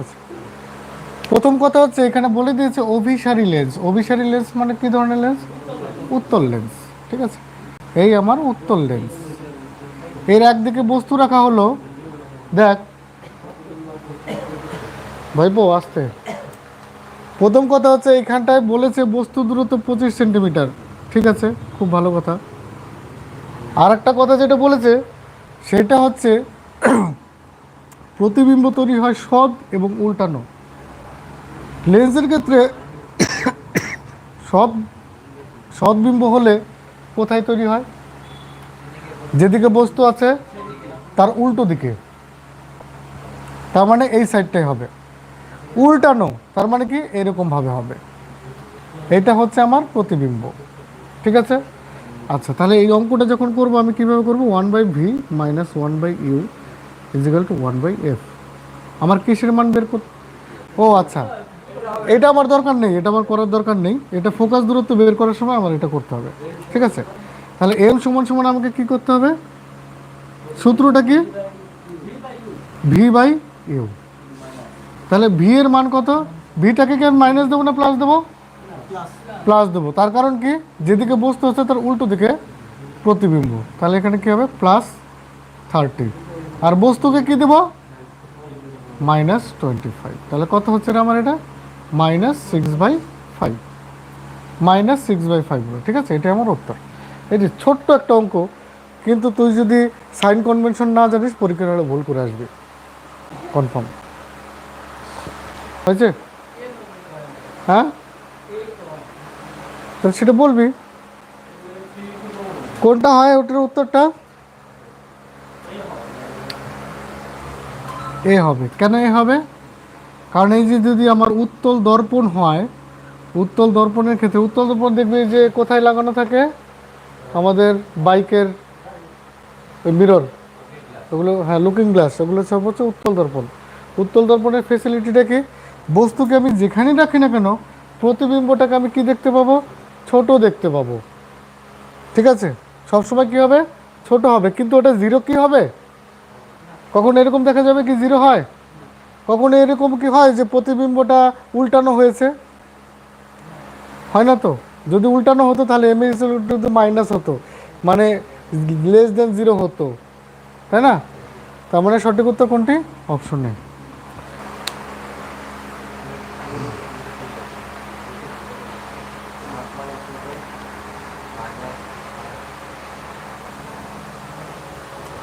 আচ্ছা। প্রথম কথা হচ্ছে, এখানে বলে দিয়েছে অভিসারী লেন্স। অভিসারী লেন্স মানে কি ধরনের লেন্স? উত্তল লেন্স, ঠিক আছে? এই আমার উত্তল লেন্স। এর একদিকে বস্তু রাখা হলো, দেখ। ভাইপো আসতে। প্রথম কথা হচ্ছে এইখানটায় বলেছে বস্তু দূরত্ব পঁচিশ সেন্টিমিটার, ঠিক আছে? খুব ভালো কথা। আর একটা কথা যেটা বলেছে, সেটা হচ্ছে প্রতিবিম্ব তৈরি হয় সৎ এবং উল্টানো। লেন্সের ক্ষেত্রে সৎ সৎবিম্ব হলে কোথায় তৈরি হয়? যেদিকে বস্তু আছে, তার উল্টো দিকে। তার মানে এই সাইডটাই হবে। উল্টানো, তার মানে কি? এরকমভাবে হবে। এটা হচ্ছে আমার প্রতিবিম্ব। ঠিক আছে? আচ্ছা তাহলে এই অঙ্কটা যখন করব, আমি কীভাবে করব? One by V minus one by U equal to one by F আমার কিসের মান বের কর ও আচ্ছা। এটা আমার দরকার নেই, এটা আমার করার দরকার নেই। এটা ফোকাস দূরত্ব বের করার সময় আমার এটা করতে হবে। ঠিক আছে? তাহলে এম সমান সমান আমাকে কি করতে হবে? সূত্রটা কি? ভি বাই ইউ তাহলে ভি এর মান কত? ভিটাকে কি আমি মাইনাস দেবো না প্লাস দেবো? প্লাস দেবো। তার কারণ কি? যেদিকে বস্তু হচ্ছে তার উল্টো দিকে প্রতিবিম্ব। তাহলে এখানে কি হবে? প্লাস থার্টি আর বস্তুকে কি দেবো? Minus twenty five. তাহলে কত হচ্ছে রে আমার এটা? Minus six by five. Minus six by five ঠিক আছে? এটা আমার উত্তর। এটি ছোট্ট একটা অঙ্ক, কিন্তু তুই যদি সাইন কনভেনশন না জানিস, পরীক্ষার ভুল করে আসবি। কনফার্ম। হয়েছে? হ্যাঁ? তাহলে সেটা বলবি। কোনটা হয় ওটার উত্তরটা? এ হবে। কেন এ হবে? কারণ এই যে যদি আমার উত্তল দর্পণ হয়, উত্তল দর্পণের ক্ষেত্রে, উত্তল দর্পণ দেখবি যে কোথায় লাগানো থাকে? আমাদের বাইকের মিরর ওগুলো হ্যাঁ লুকিং গ্লাস ওগুলো সব হচ্ছে উত্তল দর্পণ। উত্তল দর্পণের ফেসিলিটিটা কি? বস্তুকে আমি যেখানেই রাখি না কেন, প্রতিবিম্বটাকে আমি কি দেখতে পাবো? ছোট দেখতে পাবো। ঠিক আছে? সবসময় কি হবে? ছোট হবে। কিন্তু ওটা জিরো কি হবে? কখনো এরকম দেখা যাবে কি জিরো হয়? কখনো এরকম কি হয় যে প্রতিবিম্বটা উল্টানো হয়েছে? হয় না তো? যদি উল্টানো হতো তাহলে এম এস মাইনাস হতো। মানে লেস দেন জিরো হতো। তাই না? তার মানে সঠিক উত্তর কোনটি? অপশন নেই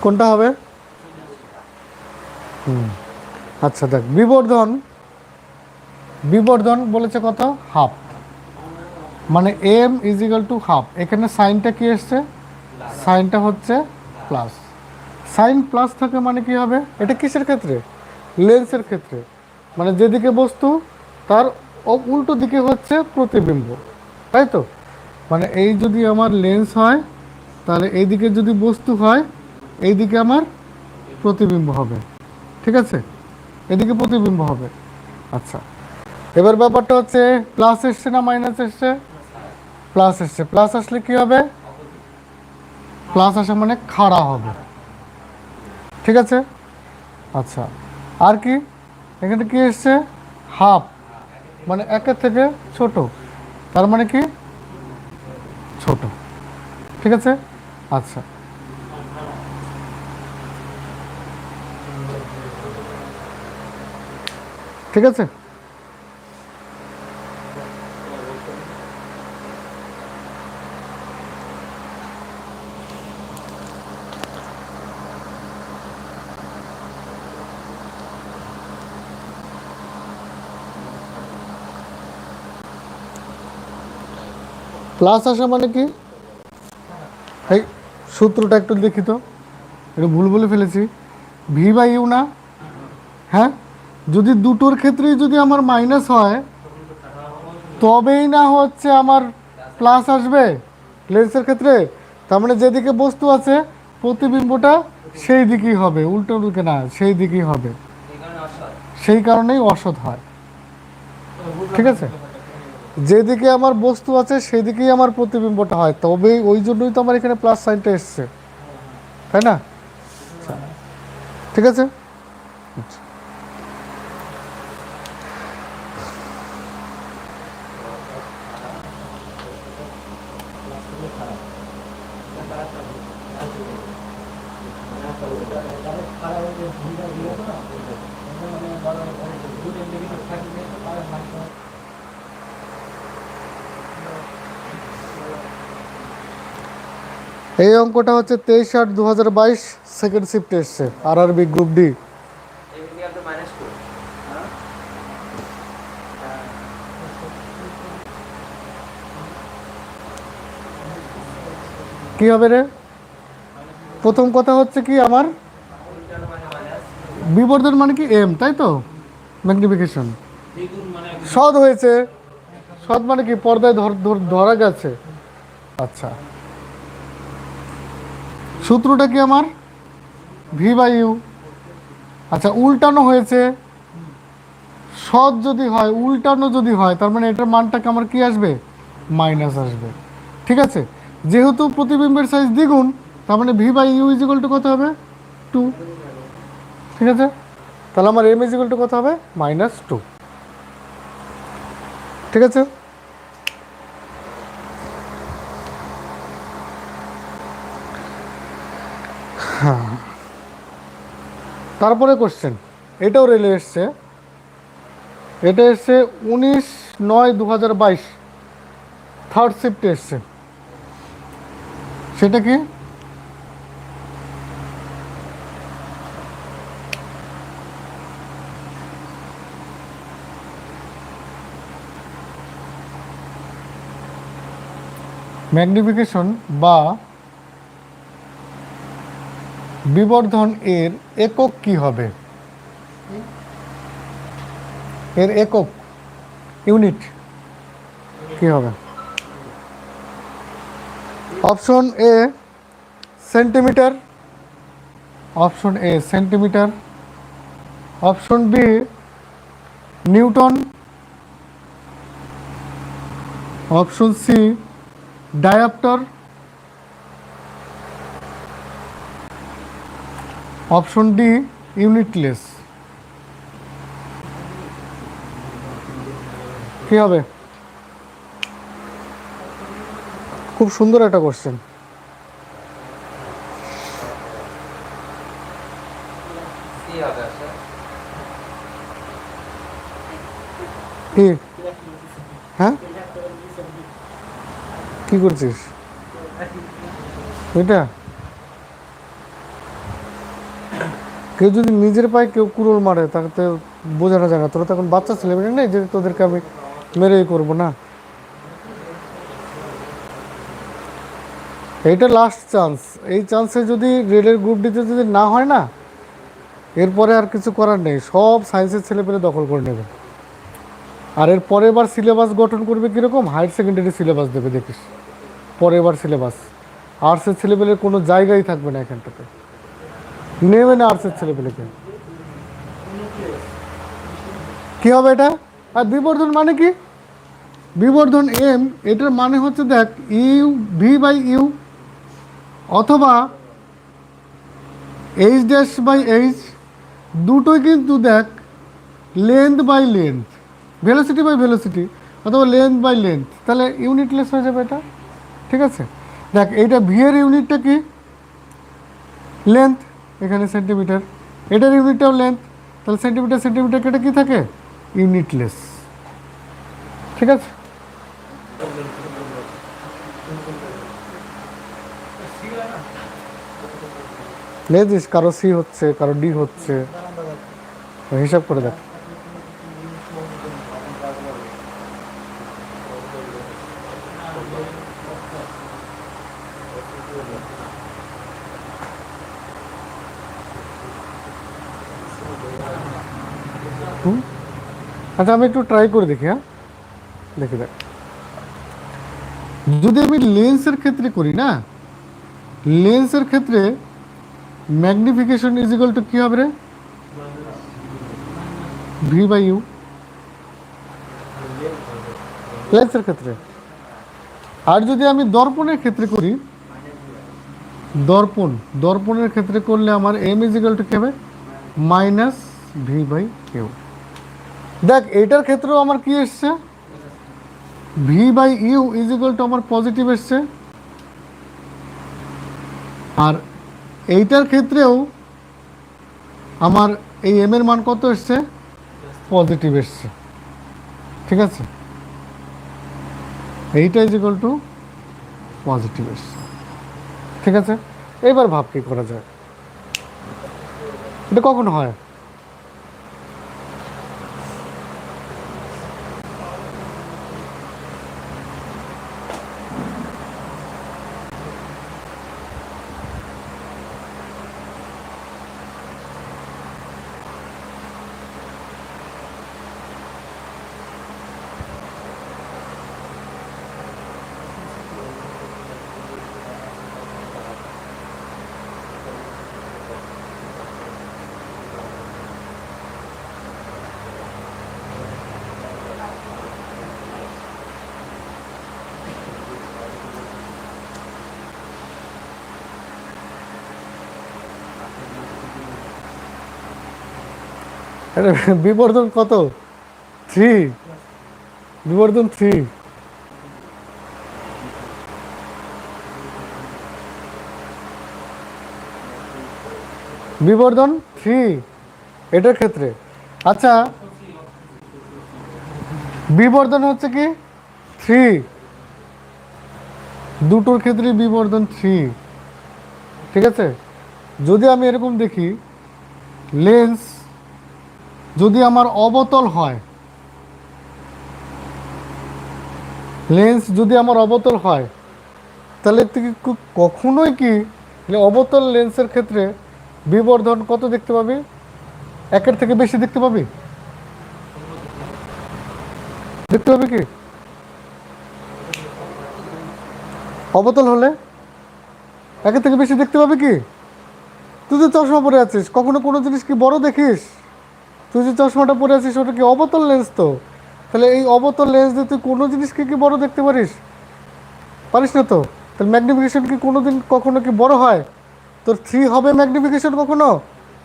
কোনটা হবে? আচ্ছা দেখ, বিবর্ধন বিবর্ধন বলেছে কত? হাফ। মানে এম ইজিক্যাল টু হাফ এখানে সাইনটা কি এসছে? সাইনটা হচ্ছে প্লাস সাইন প্লাস থাকে মানে কি হবে? এটা কিসের ক্ষেত্রে? লেন্সের ক্ষেত্রে। মানে যেদিকে বস্তু, তার উল্টো দিকে হচ্ছে প্রতিবিম্ব। তাই তো? মানে এই যদি আমার লেন্স হয়, তাহলে এইদিকে যদি বস্তু হয়, এইদিকে আমার প্রতিবিম্ব হবে। ঠিক আছে? এদিকে প্রতিবিম্ব হবে। আচ্ছা। এবার ব্যাপারটা হচ্ছে প্লাস এসছে না মাইনাস এসছে? প্লাস এসছে। প্লাস আসলে কি হবে? প্লাস আসা মানে খাড়া হবে। ঠিক আছে? আচ্ছা। আর কি? এখানে কি এসছে? হাফ মানে একের থেকে ছোট। তার মানে কি? ছোট। ঠিক আছে? আচ্ছা। ঠিক আছে? প্লাস আসা মানে কি? এই সূত্রটা একটু দেখি তো। একটু ভুল বলে ফেলেছি। ভি বাই ইউ না? হ্যাঁ? যদি দুটোর ক্ষেত্রেই যদি আমার মাইনাস হয়, তবেই না হচ্ছে আমার প্লাস আসবে লেন্সের ক্ষেত্রে? তার মানে যেদিকে বস্তু আছে, প্রতিবিম্বটা সেই দিকেই হবে, উল্টো দিকে না, সেই দিকেই হবে। সেই কারণেই অসৎ হয়। ঠিক আছে? যেদিকে আমার বস্তু আছে, সেদিকেই আমার প্রতিবিম্বটা হয়। তবে ওই জন্যই তো আমার এখানে প্লাস সাইনটা এসছে। তাই না? আচ্ছা। ঠিক আছে? আচ্ছা। এই অঙ্কটা হচ্ছে তেইশ আট দু হাজার বাইশ সেকেন্ড শিফটে এসছে R R B group D Everything up to minus 2. Huh? কি হবে রে? প্রথম কথা হচ্ছে কি আমার? বিবর্ধন মানে কি? এম তাই তো? ম্যাগনিফিকেশন সদ হয়েছে। সদ মানে কি? পর্দায় ধরা গেছে। আচ্ছা। সূত্রটা কি আমার? ভি বাই ইউ আচ্ছা উল্টানো হয়েছে। সৎ যদি হয়, উল্টানো যদি হয়, তার মানে এটার মানটাকে আমার কি আসবে? মাইনাস আসবে। ঠিক আছে? যেহেতু প্রতিবিম্বের সাইজ দ্বিগুণ, তার মানে V by U equal to কত হবে? টু ঠিক আছে? তাহলে আমার এম ইজিকল টু কত হবে? মাইনাস টু ঠিক আছে? হ্যাঁ। তারপরে কোশ্চেন এটাও রেলে এসছে। এটা এসছে উনিশ নয় দু হাজার বাইশ থার্ড শিফটে এসছে। সেটা কি? ম্যাগনিফিকেশন বা বিবর্ধন এর একক কি হবে? এর একক ইউনিট কি হবে? Option A centimetre, option A centimetre, option B newton, option C dioptre option D unitless কি হবে? খুব সুন্দর একটা কোশ্চেন কি? হ্যাঁ? কি করছিস? এটা? কেউ যদি নিজের পায়ে কেউ কুড়োল মারে, তাকে বোঝানো যায় না। তোরা তখন বাচ্চা ছেলে মেয়ে নেই যে তোদেরকে আমি মেরেই করব, না? এইটা লাস্ট চান্স এই চান্সে যদি রেলের গ্রুপ ডিতে যদি না হয় না, এরপরে আর কিছু করার নেই। সব সায়েন্সের ছেলে পেলে দখল করে নেবে। আর এর পরের বার সিলেবাস গঠন করবে কীরকম? হায়ার সেকেন্ডারি সিলেবাস দেবে, দেখিস। পরের বার সিলেবাস আর্টসের ছেলেপেলের কোনো জায়গাই থাকবে না এখানটাতে। নেবে না আর্টসের ছেলেপেলেকে। কি হবে এটা? আর বিবর্ধন মানে কি? বিবর্ধন এম, এটার মানে হচ্ছে দেখ, ইউ, ভি বাই ইউ, অথবা এইচ ড্যাশ বাই এইচ, দুটোই কিন্তু দেখ, length by length, velocity by velocity, অথবা লেন্থ বাই লেন্থ, তাহলে ইউনিটলেস হয়ে যাবে এটা, ঠিক আছে? দেখ, এইটা ভি এর ইউনিটটা কি? লেন্থ। এখানে সেন্টিমিটার এটার ইউনিটটাও লেন্থ তাহলে সেন্টিমিটার সেন্টিমিটার কেটে কী থাকে? ইউনিটলেস ঠিক আছে? লেদিস কারও সি হচ্ছে, কারও ডি হচ্ছে। হিসাব করে দেখ। আচ্ছা আমি একটু ট্রাই করে দেখি হ্যাঁ? দেখি দেখ। যদি আমি লেন্সের ক্ষেত্রে করি, না? লেন্সের ক্ষেত্রে ম্যাগনিফিকেশন ইজ ইকাল টু কী হবে রে? ভি বাই ইউ লেন্সের ক্ষেত্রে। আর যদি আমি দর্পণের ক্ষেত্রে করি, দর্পণ, দর্পণের ক্ষেত্রে করলে আমার এম ইজ ইকাল টু কী হবে? মাইনাস ভি বাই ইউ দেখ, এটার ক্ষেত্রেও আমার কি এসছে? V by U is equal to আমার পজিটিভ এসছে। আর এইটার ক্ষেত্রেও আমার এই এম এর মান কত এসছে? পজিটিভ এসছে। ঠিক আছে? এইটা ইজ ইকুয়াল টু পজিটিভ এসছে। ঠিক আছে? এবার ভাব কি করা যায়? এটা কখন হয়? বিবর্ধন কত? থ্রি বিবর্ধন থ্রি বিবর্ধন থ্রি এটার ক্ষেত্রে। আচ্ছা বিবর্ধন হচ্ছে কি? থ্রি দুটোর ক্ষেত্রে বিবর্ধন থ্রি ঠিক আছে? যদি আমি এরকম দেখি লেন্স যদি আমার অবতল হয় লেন্স যদি আমার অবতল হয়, তাহলে কখনোই কি মানে অবতল লেন্সের ক্ষেত্রে বিবর্ধন কত দেখতে পাবি? একের থেকে বেশি দেখতে পাবি? দেখতে পাবি কি? অবতল হলে একের থেকে বেশি দেখতে পাবি কি? তুই তো চশমা পরে আছিস, কখনো কোনো জিনিস কি বড় দেখিস? তুই যে চশমাটা পরে আছিস, ওটা কি অবতল লেন্স তো? তাহলে এই অবতল লেন্স দিয়ে তুই কোনো জিনিসকে কি বড় দেখতে পারিস? পারিস না তো? তাহলে ম্যাগনিফিকেশন কি কোনো দিন কখনো কি বড় হয়? তোর থ্রি হবে ম্যাগনিফিকেশন কখনো?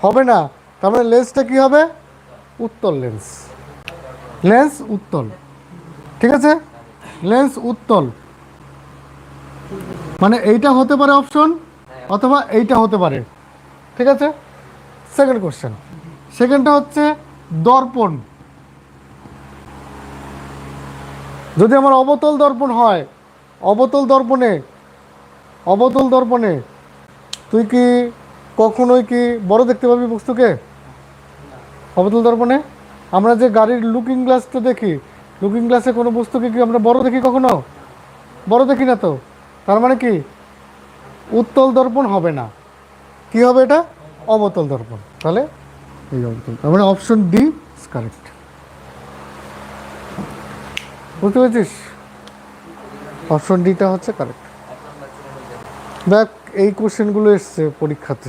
হবে না। তার মানে লেন্সটা কি হবে? উত্তল লেন্স লেন্স উত্তল। ঠিক আছে? লেন্স উত্তল। মানে এইটা হতে পারে অপশন অথবা এইটা হতে পারে। ঠিক আছে? সেকেন্ড কোশ্চেন সেকেন্ডটা হচ্ছে দর্পণ। যদি আমার অবতল দর্পণ হয়, অবতল দর্পণে অবতল দর্পণে, তুই কি কখনোই কি, বড় দেখতে পাবি বস্তুকে? অবতল দর্পণে? আমরা যে গাড়ির লুকিং গ্লাসটা দেখি লুকিং গ্লাসে কোনো বস্তুকে কি আমরা বড় দেখি কখনো? বড় দেখি না তো। তার মানে কি? উত্তল দর্পণ হবে না। কি হবে এটা? অবতল দর্পণ। তাহলে এই অবতল তার মানে অপশন ডি ইজ কারেক্ট বুঝতে পেরেছিস? অপশন ডিটা হচ্ছে কারেক্ট দেখ, এই কোশ্চেনগুলো এসছে পরীক্ষাতে।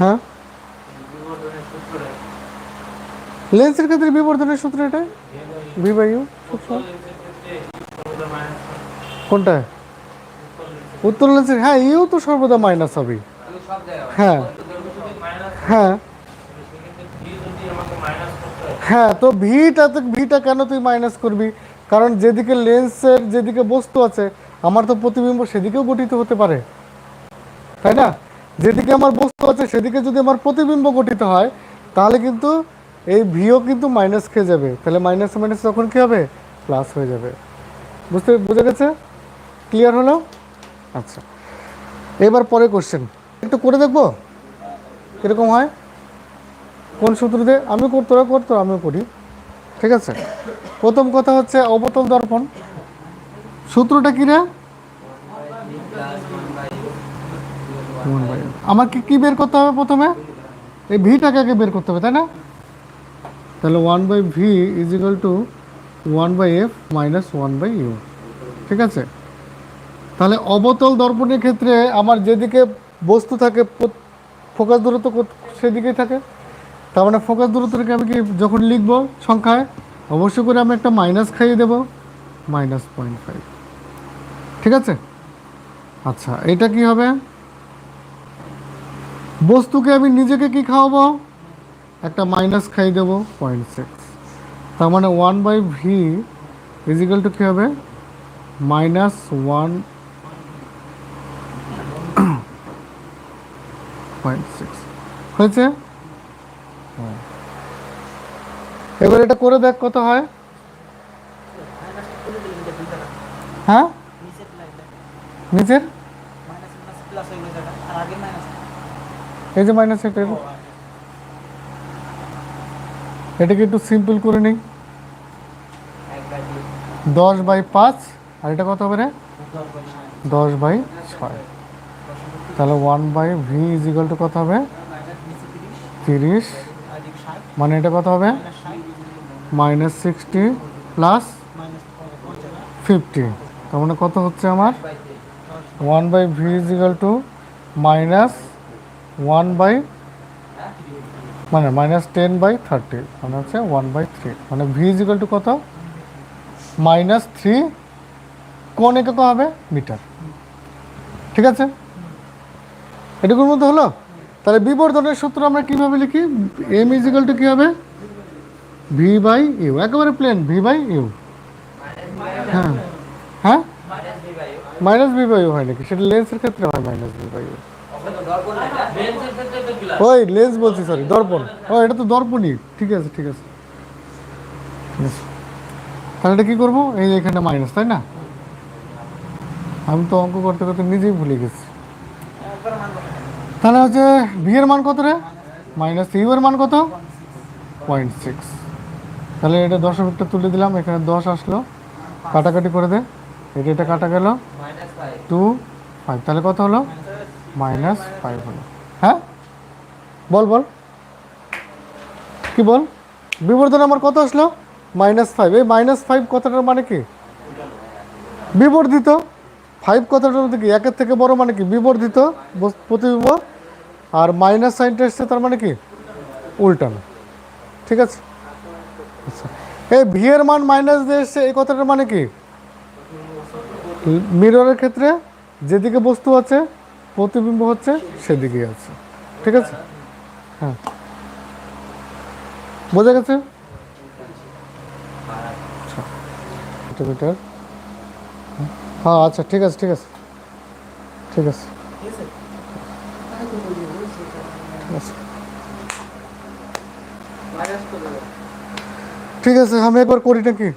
হ্যাঁ? লেন্সের ক্ষেত্রে বিবর্ধনের সূত্র এটা? ভি বাই ইউ কোনটা? উত্তর লেন্সের হ্যাঁ ইউ তো সর্বদা মাইনাস হবে। হ্যাঁ। হয়। হ্যাঁ। তো ভিটা তো ভিটা কেন তুই মাইনাস করবি? কারণ যেদিকে লেন্সের যেদিকে বস্তু আছে আমার তো প্রতিবিম্ব সেদিকেও গঠিত হতে পারে। তাই না? যেদিকে আমার বস্তু আছে সেদিকে যদি আমার প্রতিবিম্ব গঠিত হয় তাহলে কিন্তু এই ভিও কিন্তু মাইনাস খেয়ে যাবে। তাহলে মাইনাস মাইনাস তখন কী হবে? প্লাস হয়ে যাবে। বুঝতে, বুঝে গেছে? ক্লিয়ার হলো? আচ্ছা। এবার পরে কোশ্চেন একটু করে দেখব? কীরকম হয়? কোন সূত্র দিয়ে? আমি কর তোরা কর তোরা আমিও করি। ঠিক আছে? প্রথম কথা হচ্ছে অবতল দর্পণ। সূত্রটা কি রে? আমাকে কি বের করতে হবে প্রথমে? এই ভিটাকে আগে বের করতে হবে, তাই না? তাহলে one by V is equal to one by F minus one by U ঠিক আছে? তাহলে অবতল দর্পণের ক্ষেত্রে আমার যেদিকে বস্তু থাকে ফোকাস দূরত্ব সেদিকেই থাকে। তার মানে ফোকাস দূরত্বটাকে আমি কি যখন লিখব সংখ্যায়, অবশ্যই করে আমি একটা মাইনাস খাইয়ে দেব মাইনাস পয়েন্ট ফাইভ ঠিক আছে? আচ্ছা এটা কি হবে? বস্তুকে আমি নিজেকে কি খাওয়াবো? একটা মাইনাস খাইয়ে দেবো পয়েন্ট সিক্স তার মানে one by v is equal to কী হবে? মাইনাস ওয়ান পয়েন্ট সিক্স হয়েছে? এবার এটা করে দেখ কত হয়? হ্যাঁ? নিচের? হয়ে এই যে মাইনাস এটা। এটাকে একটু সিম্পল করে নিই। দশ বাই পাঁচ, আর এটা কত হবে রে? দশ বাই ছয়। তাহলে one by v is equal to কত হবে? তিরিশ। মানে এটা কত হবে? মাইনাস সিক্সটি প্লাস ফিফটি তার মানে কত হচ্ছে আমার? One by v is equal to minus one by মানে মাইনাস টেন বাই থার্টি মানে হচ্ছে ওয়ান বাই থ্রি মানে ভি ইজ ইকাল টু কত? মাইনাস থ্রি কোন একক হবে? মিটার ঠিক আছে? এটুকুর মধ্যে হলো? তাহলে বিবর্ধনের সূত্র আমরা কীভাবে লিখি? এম ইজ ইকাল টু কী হবে? ভি বাই ইউ একেবারে প্লেন ভি বাই ইউ হ্যাঁ। হ্যাঁ? মাইনাস ভি বাই ইউ হয় নাকি? সেটা লেন্সের ক্ষেত্রে হয় মাইনাস ভি বাই ইউ ওই লেন্স বলছি সরি দর্পণ। ও এটা তো দর্পণই। ঠিক আছে ঠিক আছে। তাহলে এটা কী করব? এই এখানে মাইনাস তাই না? আমি তো অঙ্ক করতে করতে নিজেই ভুলে গেছি। তাহলে হচ্ছে ভি এর মান কত রে? মাইনাস ইউ এর মান কত? পয়েন্ট সিক্স তাহলে এটা দশমিকটা তুলে দিলাম এখানে দশ আসলো। কাটাকাটি করে দে। এটা এটা কাটা গেল। টু ফাইভ তাহলে কত হলো? মাইনাস ফাইভ হলো। বল বল। কি বল? বিবর্ধন আমার কত আসলো? মাইনাস ফাইভ এই মাইনাস ফাইভ কথাটার মানে কি? বিবর্ধিত। ফাইভ কথাটার মধ্যে কি? একের থেকে বড় মানে কি? বিবর্ধিত প্রতিবিম্ব। আর মাইনাস সাইনটা এসছে তার মানে কি? উল্টানো। ঠিক আছে? আচ্ছা। এই ভি এর মান মাইনাস দিয়ে এসছে, এই কথাটার মানে কি? মিররের ক্ষেত্রে যেদিকে বস্তু আছে, প্রতিবিম্ব হচ্ছে সেদিকেই আছে। ঠিক আছে? হ্যাঁ। বোঝা গেছে? আচ্ছা। হ্যাঁ আচ্ছা ঠিক আছে ঠিক আছে। ঠিক আছে। ঠিক আছে, আমি একবার করি নাকি?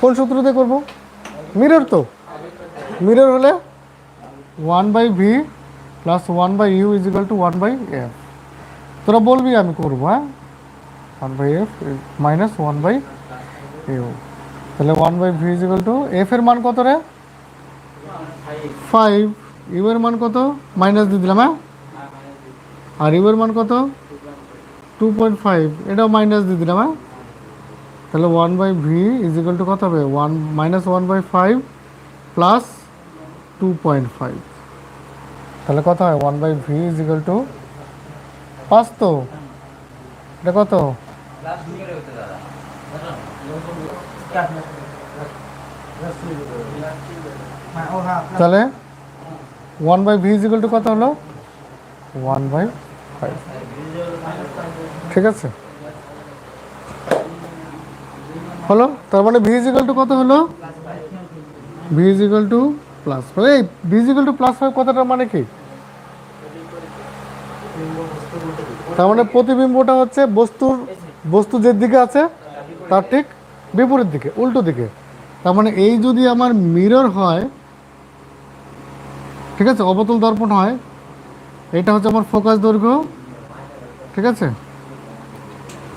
কোন সূত্র দিয়ে করব? মিরর তো। মিরর হলে one by v plus one by u is equal to one by f তোরা বলবি আমি করব হ্যাঁ? One by f minus one by u তাহলে one by v is equal to f এর মান কত রে? ফাইভ ইউ এর মান কত? মাইনাস দিয়ে দিলাম হ্যাঁ? আর ইউ এর মান কত? টু পয়েন্ট ফাইভ এটাও মাইনাস দিয়ে দিলাম হ্যাঁ? তাহলে one by v is equal to কত হবে? One minus one by five plus two point five তাহলে কত হয়? One by v is equal to পাঁচ তো। এটা কত? তাহলে one by v is equal to কত হলো? ওয়ান বাই ফাইভ ঠিক আছে। হলো? তার মানে ভি ইজ টু কত হলো? ভি ইজ টু প্লাস এই v is to plus five কথাটা মানে কি? তার মানে প্রতিবিম্বটা হচ্ছে বস্তুর, বস্তু যে দিকে আছে, তার ঠিক বিপরীত দিকে, উল্টো দিকে। তার মানে এই যদি আমার মিরর হয়, ঠিক আছে, অবতল দর্পণ হয়, এটা হচ্ছে আমার ফোকাস দৈর্ঘ্য, ঠিক আছে?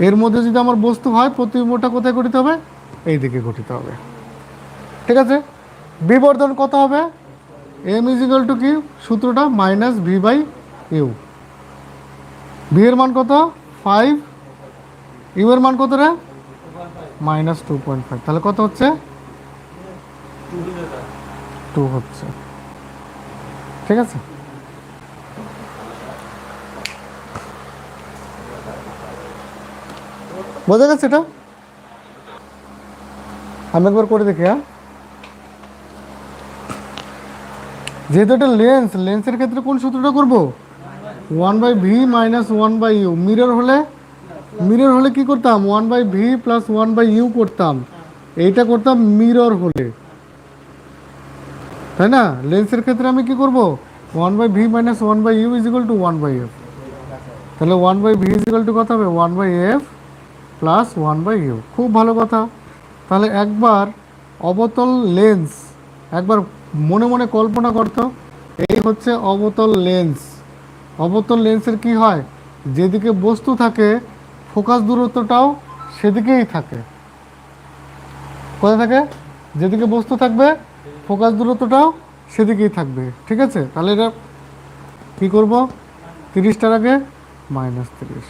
এর মধ্যে যদি আমার বস্তু হয়, প্রতিবিম্বটা কোথায় গঠিত হবে? এই দিকে গঠিত হবে। ঠিক আছে? বিবর্ধন কত হবে? এম ইজিক্যাল টু কি? সূত্রটা minus v by u v এর মান কত? ফাইভ ইউ এর মান কত রে? মাইনাস টু পয়েন্ট ফাইভ তাহলে কত হচ্ছে? টু হচ্ছে। ঠিক আছে? বোঝা গেছে এটা? আমি একবার করে দেখি হ্যাঁ? যেহেতু এটা লেন্স লেন্সের ক্ষেত্রে কোন সূত্রটা করব? One by v minus one by u mirror হলে মিরর হলে কি করতাম? One by v plus one by u করতাম। এইটা করতাম মিরর হলে। তাই না? লেন্সের ক্ষেত্রে আমি কি করব? One by v minus one by u is equal to one by f তাহলে one by v is equal to কথা হবে? One by f plus one by u খুব ভালো কথা। তাহলে একবার অবতল লেন্স একবার মনে মনে কল্পনা করতো, এই হচ্ছে অবতল লেন্স অবতল লেন্সের কি হয়? যেদিকে বস্তু থাকে, ফোকাস দূরত্বটাও সেদিকেই থাকে। কোথায় থাকে? যেদিকে বস্তু থাকবে, ফোকাস দূরত্বটাও সেদিকেই থাকবে। ঠিক আছে? তাহলে এটা কী করব? তিরিশটার আগে মাইনাস তিরিশ।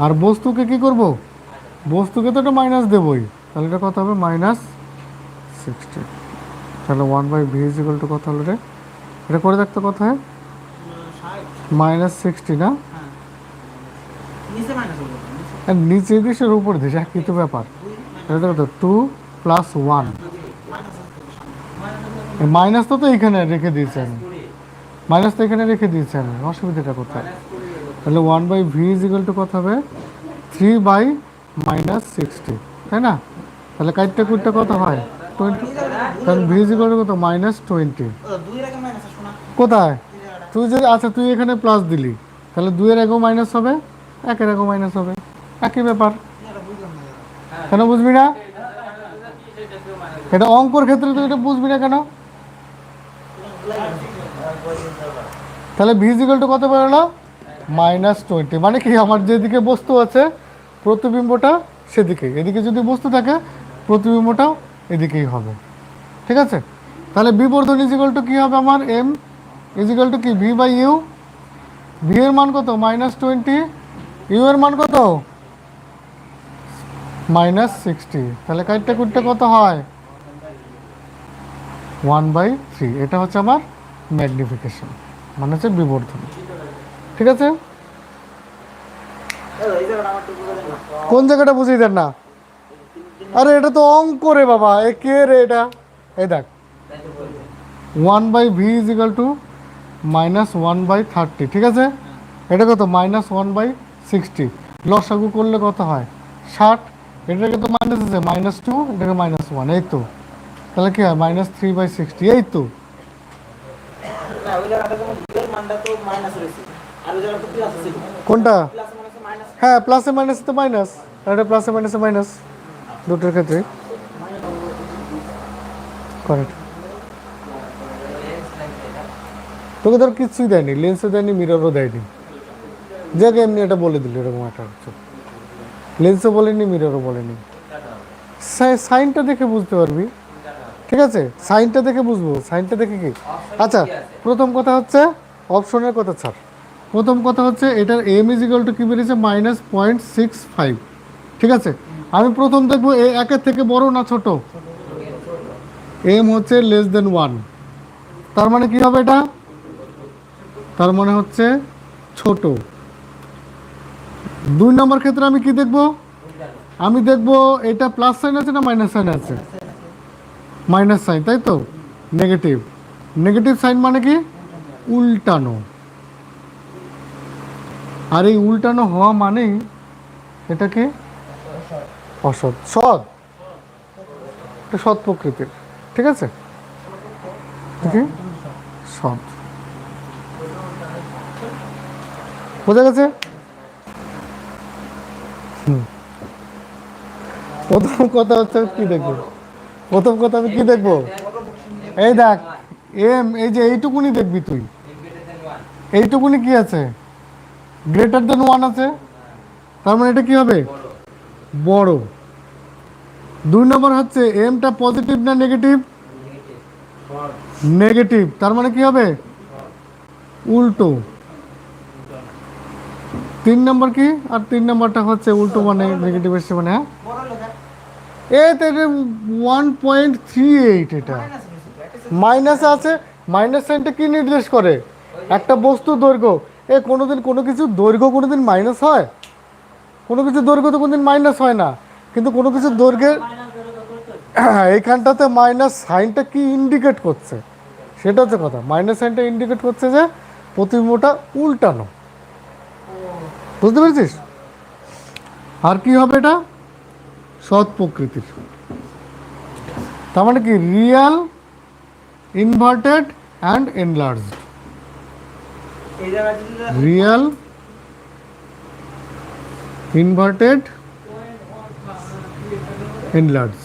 আর বস্তুকে কি করব? বস্তুকে তো এটা মাইনাস দেবই। তাহলে এটা কত হবে? Minus sixty. তাহলে one by v is equal to কত হলো রে? এটা করে দেখতে কথা হয়? মাইনাস সিক্সটি, না? নিচে দেশের উপর দেশ একই তো ব্যাপার। এটা কত টু প্লাস ওয়ান মাইনাস তো তো এখানে রেখে দিয়েছি আমি মাইনাস তো এখানে রেখে দিয়েছি আমি অসুবিধাটা কোথায়? তাহলে one by v is equal to কত হবে? থ্রি বাই মাইনাস সিক্সটি তাই না? তাহলে কাইটটা কুইটটা কত হয়? টোয়েন্টি তাহলে ভি ইজ ইকুয়াল টু কত? মাইনাস টোয়েন্টি কোথায়? তুই যদি আচ্ছা তুই এখানে প্লাস দিলি, তাহলে দুইয়ের আগেও মাইনাস হবে, একের আগেও মাইনাস হবে। একই ব্যাপার। কেন বুঝবি না? এটা অঙ্কর ক্ষেত্রে তুই এটা বুঝবি না কেন? তাহলে ভিজিক্যালটা কত বেরোলো? মাইনাস টোয়েন্টি মানে কি, আমার যেদিকে বস্তু আছে, প্রতিবিম্বটা সেদিকে। এদিকে যদি বস্তু থাকে, প্রতিবিম্বটাও এদিকেই হবে। ঠিক আছে? তাহলে বিবর্ধন ইজিক্যাল টু কী হবে আমার? এম ইজিক্যাল টু কি? ভি বাই ইউ ভি এর মান কত? মাইনাস টোয়েন্টি ইউ এর মান কত? মাইনাস সিক্সটি তাহলে কাইটটা কুটটা কত হয়? ওয়ান বাই থ্রি এটা হচ্ছে আমার ম্যাগনিফিকেশন মানে হচ্ছে বিবর্ধন। ঠিক আছে। কোন জায়গাটা বুঝিয়ে দেন না? আরে, এটা তো অঙ্ক রে বাবা। এ কে রে এটা? এই দেখ। One by v is equal to minus one by thirty, ঠিক আছে? এটা কত? Minus one by sixty. লসাগু করলে কত হয়? ষাট। এটাকে তো মাইনাস আছে মাইনাস টু এটাকে মাইনাস ওয়ান এই তো। তাহলে কি হয়? মাইনাস থ্রি বাই সিক্সটি এই তো। কোনটা? হ্যাঁ প্লাসে মাইনাসে তো মাইনাস এটা প্লাসে মাইনাসে মাইনাস দুটোর ক্ষেত্রে। কারেক্ট তোকে ধর কিছুই দেয়নি লেন্সও দেয়নি মিররও দেয়নি। যাকে এমনি এটা বলে দিল এরকম একটা কিছু লেন্সও বলেনি মিররও বলেনি। সাইনটা দেখে বুঝতে পারবি। ঠিক আছে? সাইনটা দেখে বুঝব। সাইনটা দেখে কি? আচ্ছা প্রথম কথা হচ্ছে অপশনের কথা ছাড়। প্রথম কথা হচ্ছে এটার এম ইজ ইকাল টু কি বেরিয়েছে? মাইনাস পয়েন্ট সিক্স ফাইভ ঠিক আছে? আমি প্রথম দেখব এ একের থেকে বড় না ছোট? এম হচ্ছে লেস দেন ওয়ান তার মানে কি হবে এটা? তার মানে হচ্ছে ছোট। দুই নম্বর ক্ষেত্রে আমি কি দেখব? আমি দেখব এটা প্লাস সাইন আছে না মাইনাস সাইন আছে? মাইনাস সাইন তাই তো? নেগেটিভ নেগেটিভ সাইন মানে কি? উল্টানো। আর এই উল্টানো হওয়া মানেই এটাকে অসৎ। সৎ। সৎ প্রকৃতির। ঠিক আছে? সৎ। বোঝা গেছে। প্রথম কথা হচ্ছে কি দেখব? প্রথম কথা আমি কি দেখব? এই দেখ এম এই যে এইটুকুনি দেখবি তুই। এইটুকুনি কি আছে? গ্রেটার দেন ওয়ান আছে। তার মানে এটা কি হবে? বড়। দুই নম্বর হচ্ছে এমটা পজিটিভ না নেগেটিভ নেগেটিভ তার মানে কি হবে? উল্টো। তিন নম্বর কি? আর তিন নম্বরটা হচ্ছে উল্টো মানে নেগেটিভ এসছে মানে হ্যাঁ? এটা ওয়ান পয়েন্ট থ্রি এইট এটা। মাইনাস আছে, মাইনাস সাইনটা কি নির্দেশ করে? একটা বস্তু দৈর্ঘ্য। এ, কোনোদিন কোনো কিছু দৈর্ঘ্য কোনোদিন মাইনাস হয়? কোনো কিছু দৈর্ঘ্য তো কোনোদিন মাইনাস হয় না। কিন্তু কোনো কিছু দৈর্ঘ্যের এইখানটাতে মাইনাস সাইনটা কি ইন্ডিকেট করছে? সেটা হচ্ছে কথা। মাইনাস সাইনটা ইন্ডিকেট করছে যে প্রতিবিম্বটা উল্টানো। বুঝতে পেরেছিস? আর কি হবে এটা? সৎ প্রকৃতির। তার মানে কি? রিয়াল, ইনভার্টেড অ্যান্ড দাদা রিয়েল, ইনভার্টেড এনলার্জ